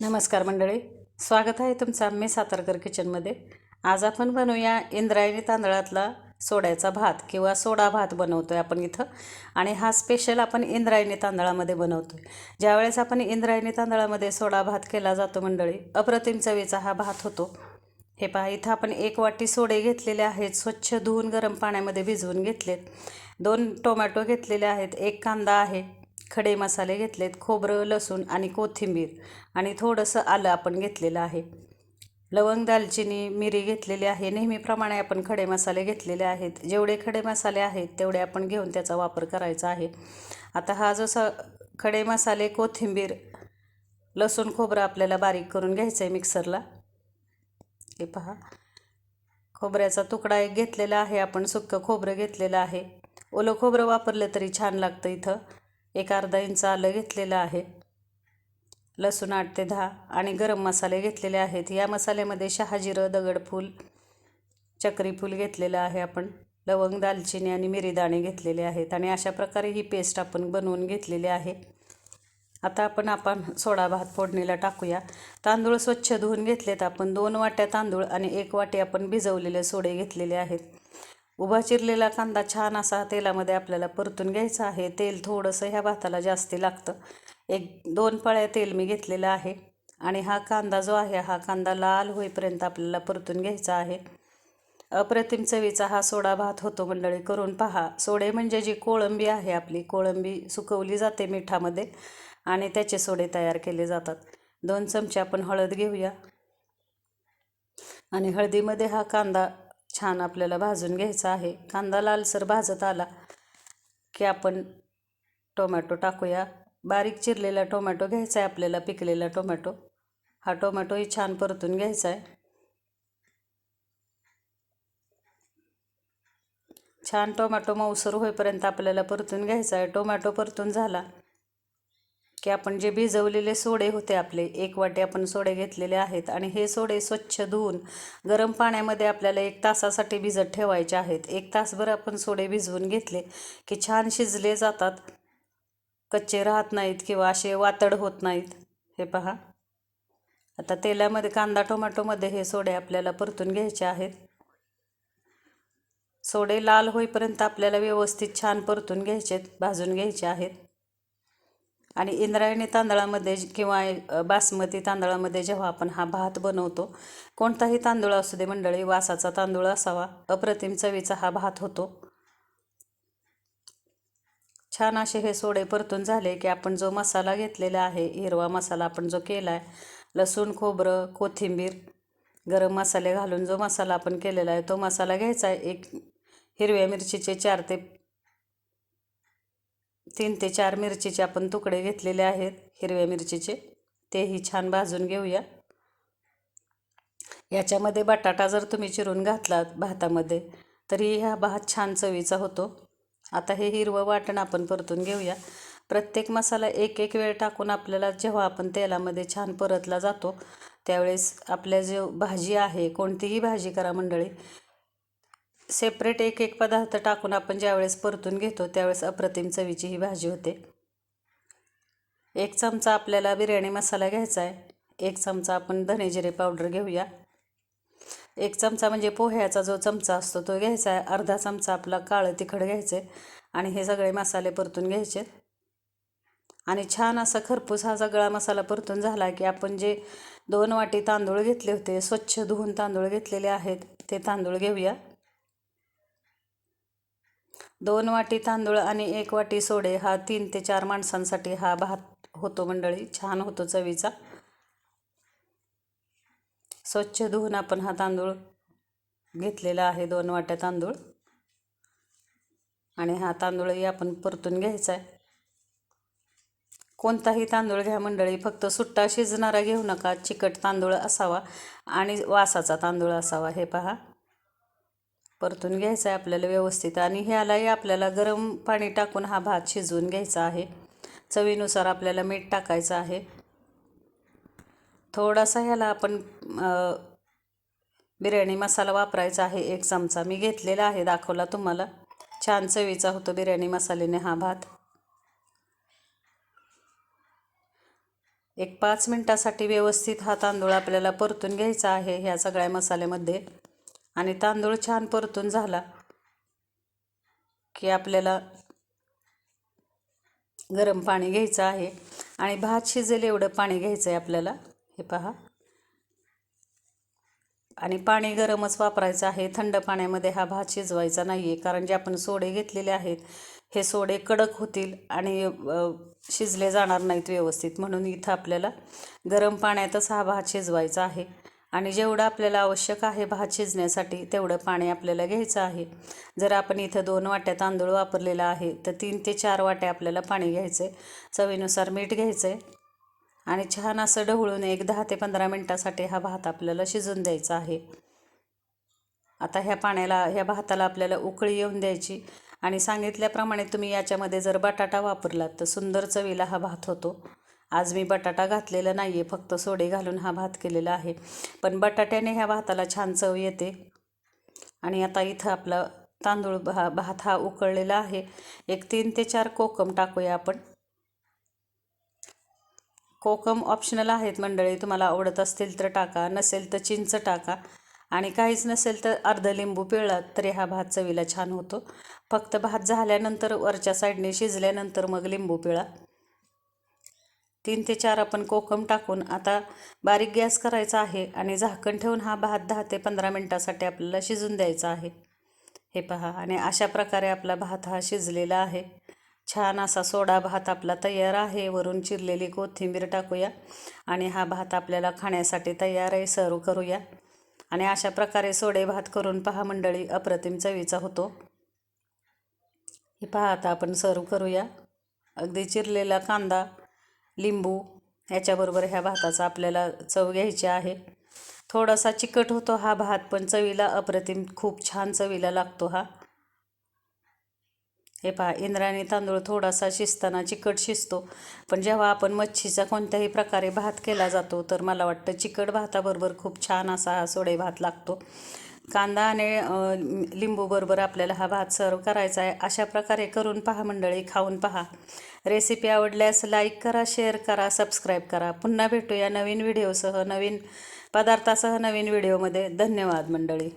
नमस्कार मंडळी. स्वागत आहे तुमचा मी सातारकर किचनमध्ये. आज आपण बनवूया इंद्रायणी तांदळातला सोड्याचा भात किंवा सोडा भात बनवतो आहे आपण इथं. आणि हा स्पेशल आपण इंद्रायणी तांदळामध्ये बनवतो आहे ज्यावेळेस आपण इंद्रायणी तांदळामध्ये सोडा भात केला जातो मंडळी अप्रतिम चवीचा हा भात होतो. हे पहा इथं आपण एक वाटी सोडे घेतलेले आहेत स्वच्छ धुवून गरम पाण्यामध्ये भिजवून घेतलेत. दोन टोमॅटो घेतलेले आहेत एक कांदा आहे. खडे मसाले घेतलेत खोबरं लसूण आणि कोथिंबीर. आणि थोडंसं आलं आपण घेतलेलं आहे. लवंग दालचिनी मिरी घेतलेली आहे. नेहमीप्रमाणे आपण खडे मसाले घेतलेले आहेत. जेवढे खडे मसाले आहेत तेवढे आपण घेऊन त्याचा वापर करायचा आहे. आता हा जो स खडे मसाले कोथिंबीर लसूण खोबरं आपल्याला बारीक करून घ्यायचं आहे मिक्सरला. हे पहा. खोबऱ्याचा तुकडा एक घेतलेला आहे. आपण सुक्कं खोबरं घेतलेलं आहे. ओलं खोबरं वापरलं तरी छान लागतं इथं. एक अर्धा इंच आलं घेतलेलं आहे. लसूण आठ ते दहा आणि गरम मसाले घेतलेले आहेत. या मसाल्यामध्ये शहाजिरं दगडफूल चक्रीफूल घेतलेलं आहे आपण. लवंग दालचिनी आणि मिरीदाणे घेतलेले आहेत आणि अशा प्रकारे ही पेस्ट आपण बनवून घेतलेली आहे. आता आपण आपण सोडा भात फोडणीला टाकूया. तांदूळ स्वच्छ धुवून घेतलेत आपण. दोन वाट्या तांदूळ आणि एक वाटी आपण भिजवलेले सोडे घेतलेले आहेत. उभा चिरलेला कांदा छान असा तेलामध्ये आपल्याला परतून घ्यायचा आहे. तेल थोडंसं ह्या भाताला जास्ती लागतं. एक दोन पळ्या तेल मी घेतलेलं आहे आणि हा कांदा जो आहे हा कांदा लाल होईपर्यंत आपल्याला परतून घ्यायचा आहे. अप्रतिम चवीचा हा सोडा भात होतो मंडळी करून पहा. सोडे म्हणजे जी कोळंबी आहे आपली कोळंबी सुकवली जाते मिठामध्ये आणि त्याचे सोडे तयार केले जातात. दोन चमचे आपण हळद घेऊया. आणि हळदीमध्ये हा कांदा छान आपल्याला भाजून घ्यायचा आहे. कांदा लालसर भाजत आला की आपण टोमॅटो टाकूया. बारीक चिरलेला टोमॅटो घ्यायचा आहे आपल्याला पिकलेला टोमॅटो. हा टोमॅटोही छान परतून घ्यायचा आहे. छान टोमॅटो मऊसर होईपर्यंत आपल्याला परतून घ्यायचा आहे. टोमॅटो परतून झाला की आपण जे भिजवलेले सोडे होते आपले एक वाटे आपण सोडे घेतलेले आहेत आणि हे सोडे स्वच्छ धुवून गरम पाण्यामध्ये आपल्याला एक तासासाठी भिजत ठेवायचे आहेत. एक तासभर आपण सोडे भिजवून घेतले की छान शिजले जातात. कच्चे राहत नाहीत किंवा असे वातड होत नाहीत. हे पहा. आता तेलामध्ये कांदा टोमॅटोमध्ये हे सोडे आपल्याला परतून घ्यायचे आहेत. सोडे लाल होईपर्यंत आपल्याला व्यवस्थित छान परतून घ्यायचे भाजून घ्यायचे आहेत. आणि इंद्रायणी तांदळामध्ये किंवा बासमती तांदळामध्ये जेव्हा आपण हा भात बनवतो कोणताही तांदूळ असू दे मंडळी वासाचा तांदूळ असावा अप्रतिम चवीचा हा भात होतो. छान असे हे सोडे परतून झाले की आपण जो मसाला घेतलेला आहे हिरवा मसाला आपण जो केला आहे लसूण खोबरं कोथिंबीर गरम मसाले घालून जो मसाला आपण केलेला आहे तो मसाला घ्यायचा आहे. एक हिरव्या मिरचीचे चार ते तीन ते चार मिरचीचे आपण तुकडे घेतलेले आहेत हिरव्या मिरचीचे. तेही छान भाजून घेऊया. याच्यामध्ये बटाटा जर तुम्ही चिरून घातलात भातामध्ये तरी हा भात छान चवीचा होतो. आता हे हिरवं वाटण आपण परतून घेऊया. प्रत्येक मसाला एक एक वेळ टाकून आपल्याला जेव्हा आपण तेलामध्ये छान परतला जातो त्यावेळेस आपल्या जो भाजी आहे कोणतीही भाजी करा मंडळी सेपरेट एक एक पदार्थ टाकून आपण ज्यावेळेस परतून घेतो त्यावेळेस अप्रतिम चवीची ही भाजी होते. एक चमचा आपल्याला बिर्याणी मसाला घ्यायचा आहे. एक चमचा आपण धने जिरे पावडर घेऊया. एक चमचा म्हणजे पोह्याचा जो चमचा असतो तो घ्यायचा आहे. अर्धा चमचा आपला काळं तिखट घ्यायचं आहे आणि हे सगळे मसाले परतून घ्यायचे आणि छान असा खरपूस हा सगळा मसाला परतून झाला की आपण जे दोन वाटी तांदूळ घेतले होते स्वच्छ धुवून तांदूळ घेतलेले आहेत ते तांदूळ घेऊया. दोन वाटी तांदूळ आणि एक वाटी सोडे हा तीन ते चार माणसांसाठी हा भात होतो मंडळी. छान होतो चवीचा. स्वच्छ धुवून आपण हा तांदूळ घेतलेला आहे दोन वाट्या तांदूळ. आणि हा तांदूळही आपण परतून घ्यायचा आहे. कोणताही तांदूळ घ्या मंडळी फक्त सुट्टा शिजणारा घेऊ नका. चिकट तांदूळ असावा आणि वासाचा तांदूळ असावा. हे पहा. परतून घ्यायचा आहे आपल्याला व्यवस्थित. आणि ह्यालाही आपल्याला गरम पाणी टाकून हा भात शिजवून घ्यायचा आहे. चवीनुसार आपल्याला मीठ टाकायचं आहे. थोडासा ह्याला आपण बिर्याणी मसाला वापरायचा आहे. एक चमचा मी घेतलेला आहे. दाखवला तुम्हाला. छान चवीचा होतो बिर्याणी मसाल्याने हा भात. एक पाच मिनटासाठी व्यवस्थित हा तांदूळ आपल्याला परतून घ्यायचा आहे ह्या सगळ्या मसाल्यामध्ये. आणि तांदूळ छान परतून झाला की आपल्याला गरम पाणी घ्यायचं आहे. आणि भात शिजेल एवढं पाणी घ्यायचं आहे आपल्याला. हे पहा. आणि पाणी गरमच वापरायचं आहे. थंड पाण्यामध्ये हा भात शिजवायचा नाही आहे कारण जे आपण सोडे घेतलेले आहेत हे सोडे कडक होतील आणि शिजले जाणार नाहीत व्यवस्थित. म्हणून इथं आपल्याला गरम पाण्यातच हा भात शिजवायचा आहे. आणि जेवढं आपल्याला आवश्यक आहे भात शिजण्यासाठी तेवढं पाणी आपल्याला घ्यायचं आहे. जर आपण इथं दोन वाट्या तांदूळ वापरलेला आहे तर तीन ते चार वाट्या आपल्याला पाणी घ्यायचं आहे चवीनुसार मीठ घ्यायचं आहे आणि छान असं ढवळून एक दहा ते पंधरा मिनटासाठी हा भात आपल्याला शिजून द्यायचा आहे. आता ह्या पाण्याला ह्या भाताला आपल्याला उकळी येऊन द्यायची. आणि सांगितल्याप्रमाणे तुम्ही याच्यामध्ये जर बटाटा वापरलात तर सुंदर चवीला हा भात होतो. आज मी बटाटा घातलेला नाही आहे फक्त सोडे घालून हा भात केलेला आहे. पण बटाट्याने ह्या भाताला छान चव येते. आणि आता इथं आपला तांदूळ भा भात हा उकळलेला आहे. एक तीन ते चार कोकम टाकूया आपण. कोकम ऑप्शनल आहेत मंडळी तुम्हाला आवडत असतील तर टाका नसेल तर चिंच टाका. आणि काहीच नसेल तर अर्ध लिंबू पिळलात तरी हा भात चवीला छान होतो. फक्त भात झाल्यानंतर वरच्या साईडने शिजल्यानंतर मग लिंबू पिळा. तीन ते चार आपण कोकम टाकून आता बारीक गॅस करायचा आहे आणि झाकण ठेवून हा भात दहा ते पंधरा मिनटासाठी आपल्याला शिजून द्यायचा आहे. हे पहा आणि अशा प्रकारे आपला भात हा शिजलेला आहे. छान असा सोडा भात आपला तयार आहे. वरून चिरलेली कोथिंबीर टाकूया आणि हा भात आपल्याला खाण्यासाठी तयार आहे. सर्व करूया. आणि अशा प्रकारे सोडे भात करून पहा मंडळी अप्रतिम चवीचा होतो. हे पहा आता आपण सर्व करूया. अगदी चिरलेला कांदा लिंबू ह्याच्याबरोबर ह्या भाताचा आपल्याला चव घ्यायची आहे. थोडासा चिकट होतो हा भात पण चवीला अप्रतिम खूप छान चवीला लागतो हा. हे पहा इंद्रायणी तांदूळ थोडासा शिजताना चिकट शिजतो. पण जेव्हा आपण मच्छीचा कोणत्याही प्रकारे भात केला जातो तर मला वाटतं चिकट भाताबरोबर खूप छान असा हा सोडे भात लागतो. कांदा आणि लिंबूबरोबर आपल्याला हा भात सर्व करायचा आहे अशा प्रकारे करून पहा मंडळी खाऊन पहा. रेसिपी आवडल्यास लाईक करा शेअर करा सबस्क्राईब करा. पुन्हा भेटूया नवीन व्हिडिओसह नवीन पदार्थासह नवीन व्हिडिओमध्ये. धन्यवाद मंडळी.